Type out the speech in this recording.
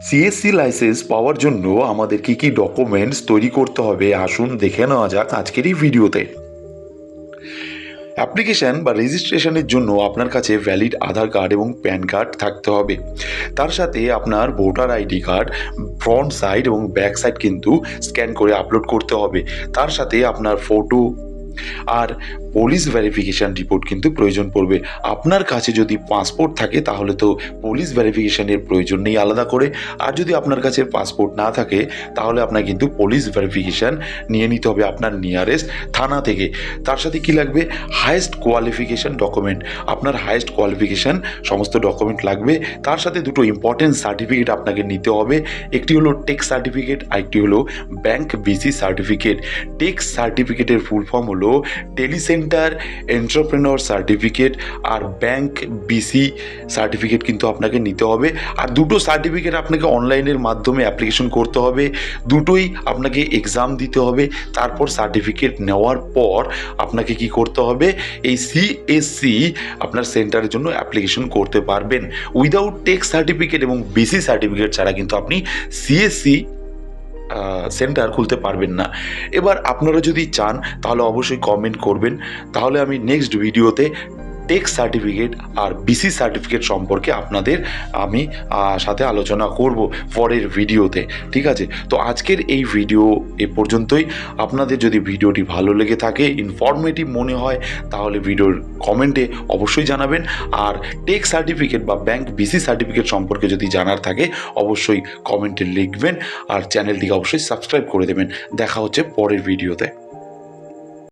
CSC licence পাওয়ার জন্য আমাদের কি কি ডকুমেন্টস তৈরি করতে হবে আসুন দেখে নেওয়া যাক আজকের এই ভিডিওতে। অ্যাপ্লিকেশন বা রেজিস্ট্রেশনের জন্য আপনার কাছে ভ্যালিড আধার কার্ড এবং প্যান কার্ড থাকতে হবে। তার সাথে আপনার voter ID card front side এবং ব্যাক সাইড কিন্তু স্ক্যান করে আপলোড করতে হবে। তার সাথে আপনার ফটো আর পুলিশ ভেরিফিকেশান রিপোর্ট কিন্তু প্রয়োজন পড়বে। আপনার কাছে যদি পাসপোর্ট থাকে, তাহলে তো পুলিশ ভেরিফিকেশানের প্রয়োজন নেই আলাদা করে। আর যদি আপনার কাছে পাসপোর্ট না থাকে, তাহলে আপনার কিন্তু পুলিশ ভেরিফিকেশান নিয়ে নিতে হবে আপনার নিয়ারেস্ট থানা থেকে। তার সাথে কি লাগবে? হায়েস্ট কোয়ালিফিকেশান ডকুমেন্ট আপনার হায়েস্ট কোয়ালিফিকেশান সমস্ত ডকুমেন্ট লাগবে। তার সাথে দুটো ইম্পর্টেন্ট সার্টিফিকেট আপনাকে নিতে হবে। একটি হলো টেক্স সার্টিফিকেট আরেকটি হলো ব্যাংক বিসি সার্টিফিকেট টেক্স সার্টিফিকেটের ফুল ফর্ম হলো টেলিসেন্টার, এন্টারপ্রেনর সার্টিফিকেট আর ব্যাংক বিসি সার্টিফিকেট কিন্তু আপনাকে নিতে হবে। আর দুটো সার্টিফিকেট আপনাকে অনলাইনের মাধ্যমে অ্যাপ্লিকেশন করতে হবে। দুটোই আপনাকে এক্সাম দিতে হবে। তারপর সার্টিফিকেট নেওয়ার পর আপনাকে কি করতে হবে? এই সিএসসি আপনার সেন্টারের জন্য অ্যাপ্লিকেশন করতে পারবেন। উইদাউট টেক্স সার্টিফিকেট এবং বিসি সার্টিফিকেট ছাড়া কিন্তু আপনি সিএসসি সেন্টার খুলতে পারবেন না। এবার আপনারা যদি চান, তাহলে অবশ্যই কমেন্ট করবেন। তাহলে আমি নেক্সট ভিডিওতে টেক্স সার্টিফিকেট আর বিসি সার্টিফিকেট সম্পর্কে আপনাদের আমি সাথে আলোচনা করব পরের ভিডিওতে, ঠিক আছে? তো আজকের এই ভিডিও এ পর্যন্তই। আপনাদের যদি ভিডিওটি ভালো লেগে থাকে ইনফরমেটিভ মনে হয়, তাহলে ভিডিওর কমেন্টে অবশ্যই জানাবেন। আর টেক্স সার্টিফিকেট বা ব্যাংক বিসি সার্টিফিকেট সম্পর্কে যদি জানার থাকে, অবশ্যই কমেন্টে লিখবেন। আর চ্যানেলটিকে অবশ্যই সাবস্ক্রাইব করে দেবেন। দেখা হচ্ছে পরের ভিডিওতে।